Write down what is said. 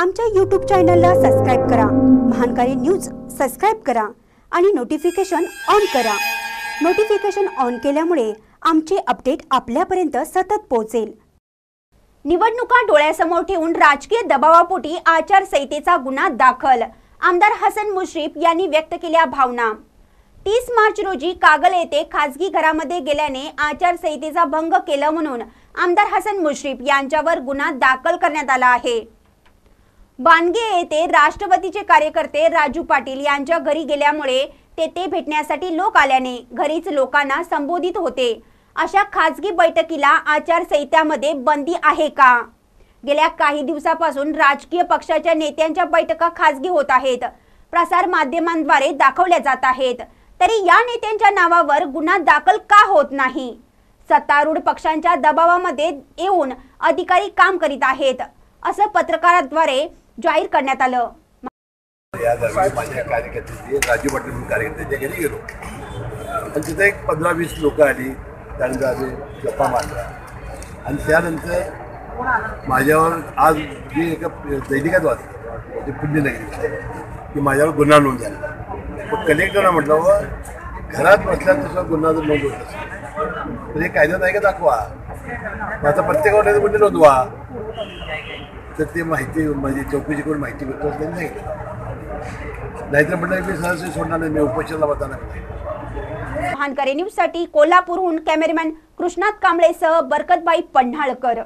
आमच्या यूट्यूब चॅनलला सबस्क्राईब करा. महानकारी न्यूज सबस्क्राईब करा आणि नोटिफिकेशन ऑन करा. नोटिफिकेशन ऑन केल्यामुळे आमचे अपडेट आपल्यापर्यंत सतत पोहोचेल. निवडणुका डोळ्यासमोर ठेवून राजकीय दबावापोटी आचारसंहितेचा गुन्हा दाखल आमदार हसन मुश्रीफ यांनी व्यक्त केल्या भावना. तीस मार्च रोजी कागल येथे खासगी घरामध्ये गेल्याने आचारसंहितेचा भंग केला म्हणून आमदार हसन मुश्रीफ यांच्यावर गुन्हा दाखल करण्यात आला आहे. बानगे येथे राष्ट्रवादीचे कार्यकर्ते राजू पाटील यांच्या घरी गेल्यामुळे तेथे भेटण्यासाठी लोक आल्याने घरीच लोकांना संबोधित होते. अशा खासगी बैठकीला आचारसंहितामध्ये बंदी आहे का? गेल्या काही दिवसापासून राजकीय पक्षाच्या नेत्यांच्या बैठका खासगी होत आहेत. प्रसार माध्यमांद्वारे दाखवल्या जात आहेत. तरी या नेत्यांच्या नावावर गुन्हा दाखल का होत नाही? सत्तारूढ पक्षांच्या दबावामध्ये येऊन अधिकारी काम करीत आहेत. असं पत्रकाराद्वारे जाहीर करण्यात आलं. या दरम्यान माझ्या कार्यकर्त्याचे राजू पाटील म्हणून कार्यकर्त्याच्या घरी गेलो. आणि तिथे एक पंधरा वीस लोक आली त्यानंतर आम्ही गप्पा मारल्या आणि त्यानंतर माझ्यावर आज जे एका दैनिकात वाचलं ते पुण्यनगरी की माझ्यावर गुन्हा नोंद झाला. मग कलेक्टरला म्हटलं व घरात बसल्या तसं गुन्हा जर नोंद होत असेल. तर हे कायद्यात आहे का दाखवा? माझा प्रत्येक प्रत्येकावर गुन्हे नोंदवा. तर ते माहिती म्हणजे चौकशी करून माहिती भेटतो त्यांनी सांगितलं नाहीतर म्हटलं मी सहज सोडणार नाही मी उपोषणाला बसणार नाही. महानकरे न्यूजसाठी कोल्हापूरहून कॅमेरामॅन कृष्णात कांबळेसह बरकतबाई पन्हाळकर.